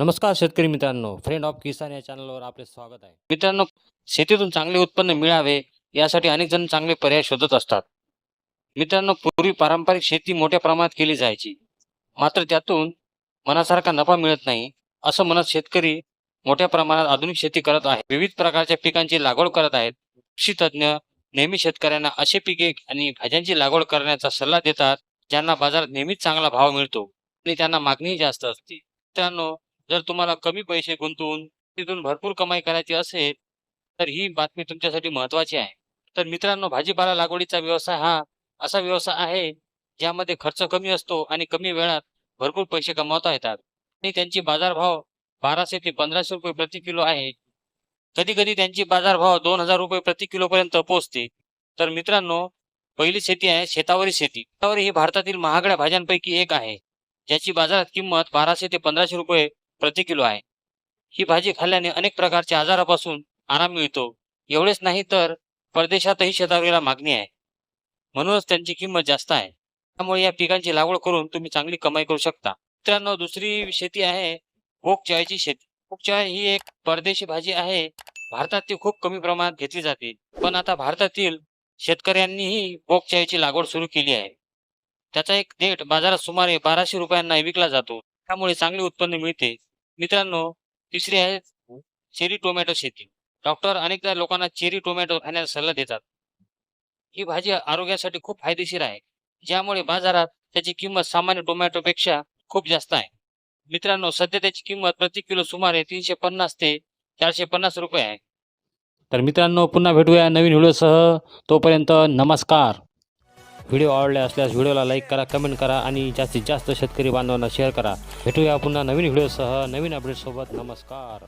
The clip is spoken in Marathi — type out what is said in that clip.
नमस्कार शेतकरी मित्रांनो फ्रेंड ऑफ किसान या चॅनलवर आपले स्वागत आहे. मित्रांनो शेतीतून चांगले उत्पन्न मिळावे यासाठी अनेक जण चांगले पर्याय शोधत असतात. मित्रांनो पूर्वी पारंपरिक शेती मोठ्या प्रमाणात केली जायची. मात्र त्यातून मनासारखा नफा मिळत नाही असं म्हणत शेतकरी मोठ्या प्रमाणात आधुनिक शेती करत आहे विविध प्रकारच्या पिकांची लागवड करत आहेत. कृषी तज्ज्ञ नेहमी शेतकऱ्यांना असे पिके आणि भाज्यांची लागवड करण्याचा सल्ला देतात ज्यांना बाजारात नेहमीच चांगला भाव मिळतो आणि त्यांना मागणीही जास्त असते. मित्रांनो जर तुम्हाला कमी पैसे गुंतवून तिथून भरपूर कमाई करायची असेल तर ही बातमी तुमच्यासाठी महत्वाची आहे. तर मित्रांनो भाजीपाला लागवडीचा व्यवसाय हा असा व्यवसाय आहे ज्यामध्ये खर्च कमी असतो आणि कमी वेळात भरपूर पैसे कमावता येतात. आणि त्यांची बाजारभाव बाराशे ते पंधराशे रुपये प्रति किलो आहे. कधी कधी त्यांची बाजारभाव दोन हजार रुपये प्रति किलोपर्यंत पोहोचते. तर मित्रांनो पहिली शेती आहे शेतावरी शेती. शेतावरी ही भारतातील महागड्या भाज्यांपैकी एक आहे ज्याची बाजारात किंमत बाराशे ते पंधराशे रुपये प्रति किलो आहे. ही भाजी खाल्ल्याने अनेक प्रकारच्या आजारापासून आराम मिळतो. एवढेच नाही तर परदेशातही शेतकऱ्याला मागणी आहे. म्हणूनच त्यांची किंमत जास्त आहे. त्यामुळे या पिकांची लागवड करून तुम्ही चांगली कमाई करू शकता. मित्रांनो दुसरी शेती आहे पोकचाळीची शेती. पोकचाळी ही एक परदेशी भाजी आहे. भारतात ती खूप कमी प्रमाणात घेतली जाते. पण आता भारतातील शेतकऱ्यांनीही पोकचाळीची लागवड सुरू केली आहे. त्याचा एक देठ बाजारात सुमारे बाराशे रुपयांना विकला जातो. त्यामुळे चांगले उत्पन्न मिळते. मित्रांनो तिसरी आहे चेरी टोमॅटो शेती. डॉक्टर अनेकदा लोकांना चेरी टोमॅटो खाण्याचा सल्ला देतात. ही भाजी आरोग्यासाठी खूप फायदेशीर आहे. ज्यामुळे बाजारात त्याची किंमत सामान्य टोमॅटोपेक्षा खूप जास्त आहे. मित्रांनो सध्या त्याची किंमत प्रति किलो सुमारे तीनशे पन्नास ते चारशे पन्नास रुपये आहे. तर मित्रांनो पुन्हा भेटूया नवीन व्हिडिओसह. तोपर्यंत नमस्कार. व्हिडिओ आवडले असल्यास व्हिडिओला लाईक करा कमेंट करा आणि जास्तीत जास्त शेतकरी बांधवांना शेअर करा. भेटूया पुन्हा नवीन व्हिडिओसह नवीन अपडेटसोबत नमस्कार.